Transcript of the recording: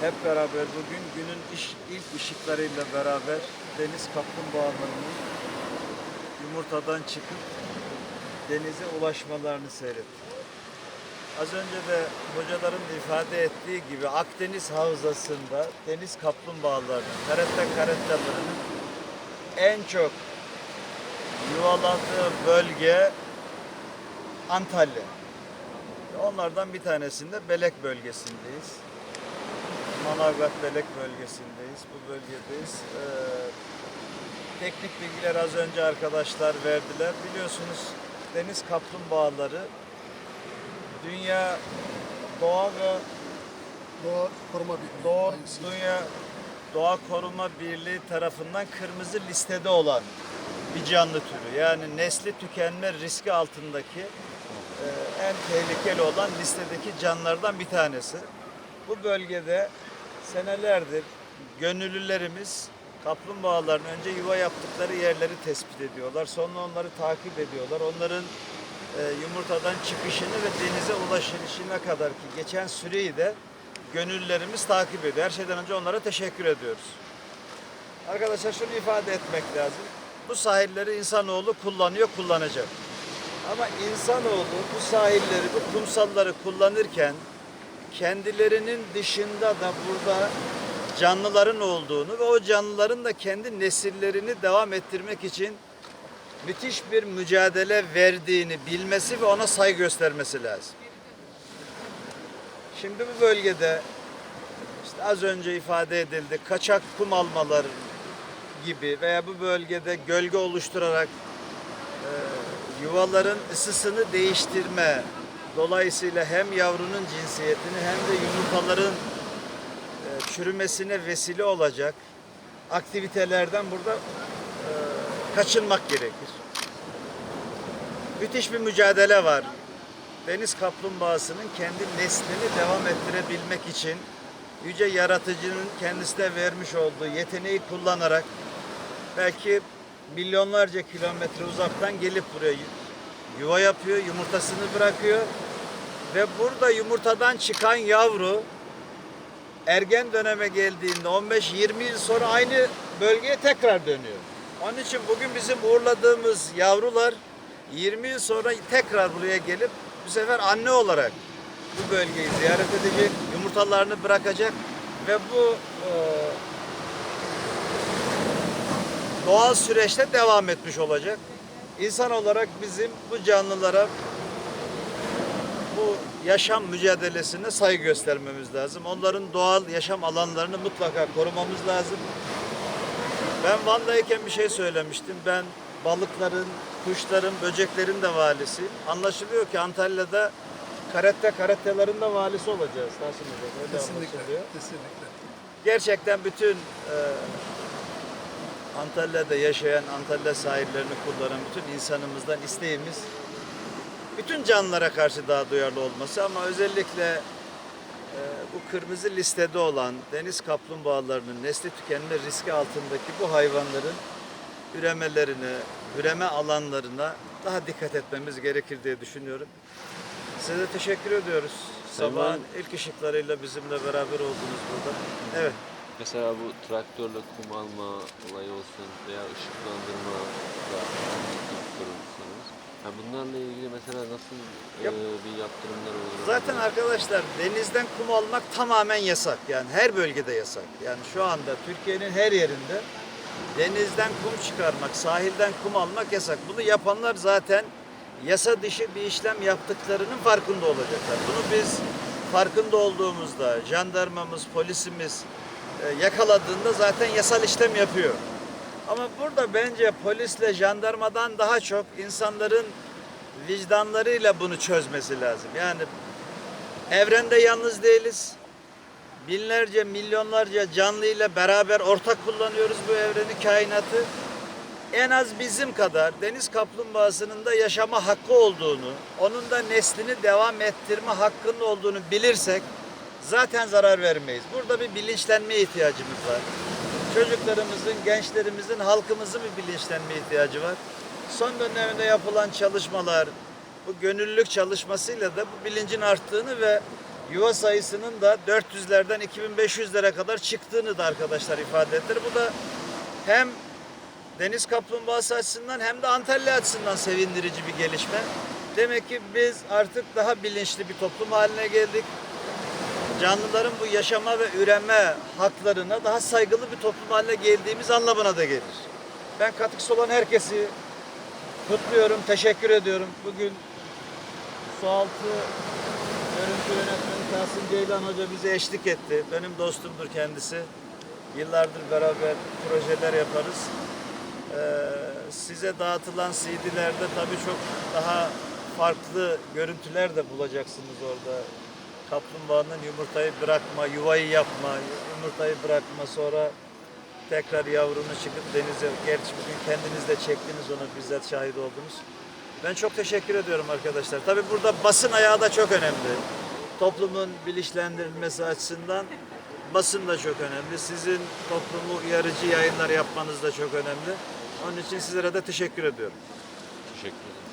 hep beraber bugün günün iş, ilk ışıklarıyla beraber deniz kaplumbağalarının yumurtadan çıkıp denize ulaşmalarını seyrettik. Az önce de hocaların ifade ettiği gibi Akdeniz Havzası'nda deniz kaplumbağalarının, karette karettelerinin en çok yuvalandığı bölge Antalya. Onlardan bir tanesinde Belek bölgesindeyiz. Manavgat Belek bölgesindeyiz. Bu bölgedeyiz. Ee, teknik bilgiler az önce arkadaşlar verdiler. Biliyorsunuz deniz kaplumbağaları dünya doğa ve Doğa Koruma Birliği. Doğa? Dünya Doğa Koruma Birliği tarafından kırmızı listede olan bir canlı türü. Yani nesli tükenme riski altındaki e, en tehlikeli olan listedeki canlılardan bir tanesi. Bu bölgede senelerdir gönüllülerimiz kaplumbağaların önce yuva yaptıkları yerleri tespit ediyorlar. Sonra onları takip ediyorlar. Onların e, yumurtadan çıkışını ve denize ulaşılışına kadar ki geçen süreyi de gönüllülerimiz takip ediyor. Her şeyden önce onlara teşekkür ediyoruz. Arkadaşlar şunu ifade etmek lazım. Bu sahilleri insanoğlu kullanıyor, kullanacak. Ama insanoğlu bu sahilleri, bu kumsalları kullanırken kendilerinin dışında da burada canlıların olduğunu ve o canlıların da kendi nesillerini devam ettirmek için müthiş bir mücadele verdiğini bilmesi ve ona saygı göstermesi lazım. Şimdi bu bölgede işte az önce ifade edildi kaçak kum almaları gibi veya bu bölgede gölge oluşturarak e, yuvaların ısısını değiştirme dolayısıyla hem yavrunun cinsiyetini hem de yumurtaların e, çürümesine vesile olacak aktivitelerden burada e, kaçınmak gerekir. Müthiş bir mücadele var. Deniz kaplumbağasının kendi neslini devam ettirebilmek için yüce yaratıcının kendisine vermiş olduğu yeteneği kullanarak belki milyonlarca kilometre uzaktan gelip buraya yuva yapıyor, yumurtasını bırakıyor ve burada yumurtadan çıkan yavru ergen döneme geldiğinde 15-20 yıl sonra aynı bölgeye tekrar dönüyor. Onun için bugün bizim uğurladığımız yavrular 20 yıl sonra tekrar buraya gelip bu sefer anne olarak bu bölgeyi ziyaret edecek, yumurtalarını bırakacak ve bu e, doğal süreçte devam etmiş olacak. İnsan olarak bizim bu canlılara bu yaşam mücadelesine saygı göstermemiz lazım. Onların doğal yaşam alanlarını mutlaka korumamız lazım. Ben Van'dayken bir şey söylemiştim. Ben balıkların, kuşların, böceklerin de valisiyim. Anlaşılıyor ki Antalya'da karette karettelerin de valisi olacağız. Hocam öyle Kesinlikle. anlaşılıyor. Kesinlikle. Gerçekten bütün e, Antalya'da yaşayan, Antalya sahillerini kullanan bütün insanımızdan isteğimiz bütün canlılara karşı daha duyarlı olması ama özellikle e, bu kırmızı listede olan deniz kaplumbağalarının nesli tükenme riski altındaki bu hayvanların üremelerine, üreme alanlarına daha dikkat etmemiz gerekir diye düşünüyorum. Size teşekkür ediyoruz. Sabahın ilk ışıklarıyla bizimle beraber oldunuz burada. Evet. Mesela bu traktörle kum alma olayı olsun veya ışıklandırma mesela nasıl Yap. e, bir yaptırımlar olur? Zaten arkadaşlar denizden kum almak tamamen yasak. Yani her bölgede yasak. Yani şu anda Türkiye'nin her yerinde denizden kum çıkarmak, sahilden kum almak yasak. Bunu yapanlar zaten yasa dışı bir işlem yaptıklarının farkında olacaklar. Bunu biz farkında olduğumuzda jandarmamız, polisimiz e, yakaladığında zaten yasal işlem yapıyor. Ama burada bence polisle jandarmadan daha çok insanların vicdanlarıyla bunu çözmesi lazım. Yani evrende yalnız değiliz. Binlerce, milyonlarca canlıyla beraber ortak kullanıyoruz bu evreni, kainatı. En az bizim kadar deniz kaplumbağasının da yaşama hakkı olduğunu, onun da neslini devam ettirme hakkının olduğunu bilirsek zaten zarar vermeyiz. Burada bir bilinçlenme ihtiyacımız var. Çocuklarımızın, gençlerimizin, halkımızın bir bilinçlenme ihtiyacı var. Son dönemde yapılan çalışmalar, bu gönüllülük çalışmasıyla da bu bilincin arttığını ve yuva sayısının da 400'lerden 2500'lere kadar çıktığını da arkadaşlar ifade ettiler. Bu da hem deniz kaplumbağası açısından hem de Antalya açısından sevindirici bir gelişme. Demek ki biz artık daha bilinçli bir toplum haline geldik. Canlıların bu yaşama ve üreme haklarına daha saygılı bir toplum haline geldiğimiz anlamına da gelir. Ben katkısı olan herkesi kutluyorum, teşekkür ediyorum. Bugün Sualtı görüntü yönetmeni Tahsin Ceylan Hoca bize eşlik etti. Benim dostumdur kendisi. Yıllardır beraber projeler yaparız. Ee, size dağıtılan CD'lerde tabii çok daha farklı görüntüler de bulacaksınız orada. Kaplumbağanın yumurtayı bırakma, yuvayı yapma, yumurtayı bırakma sonra tekrar yavrunu çıkıp denize, gerçi bugün kendiniz de çektiniz onu bizzat şahit oldunuz. Ben çok teşekkür ediyorum arkadaşlar. Tabii burada basın ayağı da çok önemli. Toplumun bilinçlendirilmesi açısından basın da çok önemli. Sizin toplumu uyarıcı yayınlar yapmanız da çok önemli. Onun için sizlere de teşekkür ediyorum. Teşekkür ederim.